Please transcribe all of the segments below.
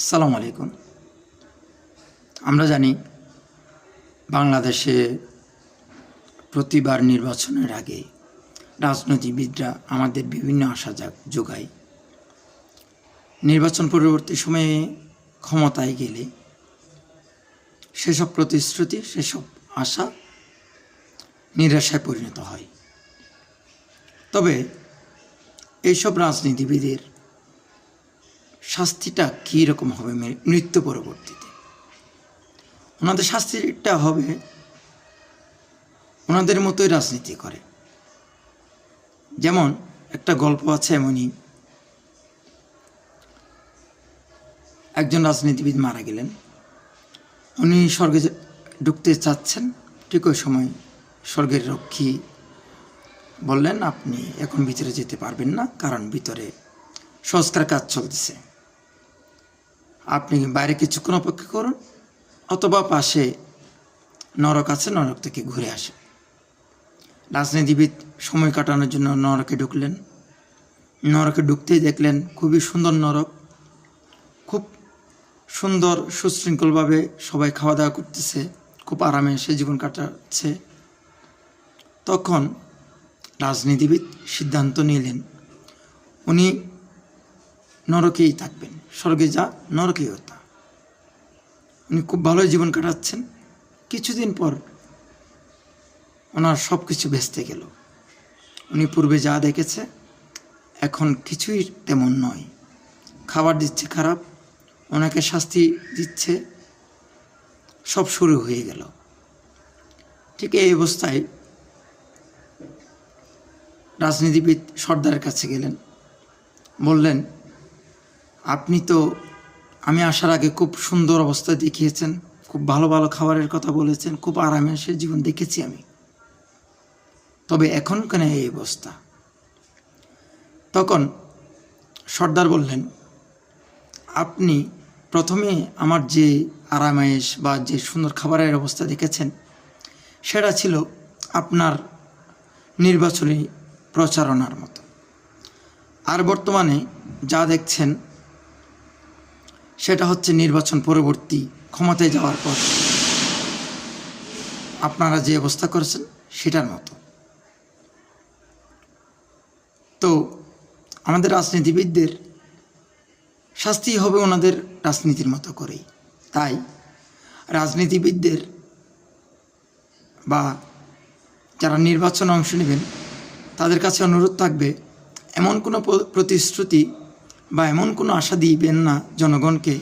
সালাম আলাইকুম। আমরা জানি বাংলাদেশে প্রতিবার নির্বাচনের আগে রাজনীতিবিদরা আমাদের বিভিন্ন আশা যোগায়। নির্বাচন পরবর্তী সময়ে ক্ষমতায় গেলে সেসব প্রতিশ্রুতি, সেসব আশা নিরাশায় পরিণত হয়। তবে এইসব রাজনীতিবিদের শাস্তিটা কী রকম হবে মৃত্যু পরবর্তীতে? ওনাদের শাস্তিটা হবে ওনাদের মতোই রাজনীতি করে। যেমন একটা গল্প আছে এমনই, একজন রাজনীতিবিদ মারা গেলেন। উনি স্বর্গে ঢুকতে চাচ্ছেন, ঠিক ওই সময় স্বর্গের রক্ষী বললেন, আপনি এখন ভিতরে যেতে পারবেন না, কারণ ভিতরে সংস্কার কাজ চলতেছে। আপনি বাইরে কিছুক্ষণ অপেক্ষা করুন, অথবা পাশে নরক আছে, নরক থেকে ঘুরে আসে রাজনীতিবিদ সময় কাটানোর জন্য নরকে ঢুকলেন। নরকে ঢুকতেই দেখলেন খুবই সুন্দর নরক, খুব সুন্দর সুশৃঙ্খলভাবে সবাই খাওয়া দাওয়া করতেছে, খুব আরামে সে জীবন কাটাচ্ছে। তখন রাজনীতিবিদ সিদ্ধান্ত নিলেন, উনি নরকেই থাকবেন। স্বর্গে যা নরকেই তা। উনি খুব ভালোই জীবন কাটাচ্ছেন। কিছুদিন পর ওনার সব কিছু ভেস্তে গেল। উনি পূর্বে যা দেখেছে, এখন কিছুই তেমন নয়। খাবার দিচ্ছে খারাপ, ওনাকে শাস্তি দিচ্ছে, সব শুরু হয়ে গেল। ঠিক এই অবস্থায় রাজনীতিবিদ সর্দারের কাছে গেলেন। বললেন আপনি তো আমি আসার আগে খুব সুন্দর অবস্থা দেখিয়েছেন, খুব ভালো ভালো খাবারের কথা বলেছেন, খুব আরামে সে জীবন দেখেছি আমি। তবে এখন কেন এই অবস্থা? তখন সর্দার বললেন, আপনি প্রথমে আমার যে আরামায়েশ বা যে সুন্দর খাবারের অবস্থা দেখেছেন, সেটা ছিল আপনার নির্বাচনী প্রচারণার মতো। আর বর্তমানে যা দেখছেন সেটা হচ্ছে নির্বাচন পরবর্তী ক্ষমতায় যাওয়ার পর। আপনারা যে অবস্থা করেছেন, সেটার মতো। তো আমাদের রাজনীতিবিদদের শাস্তি হবে ওনাদের রাজনীতির মতো করেই। তাই রাজনীতিবিদদের বা যারা নির্বাচনে অংশ নেবেন, তাদের কাছে অনুরোধ থাকবে, এমন কোনো প্রতিশ্রুতি বা এমন কোনো আশা দিবেন না জনগণকে,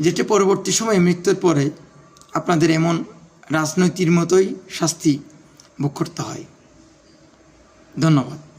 যেটি পরবর্তী সময়ে মৃত্যুর পরে আপনাদের এমন রাজনৈতির মতোই শাস্তি ভোগ করতে হয়। ধন্যবাদ।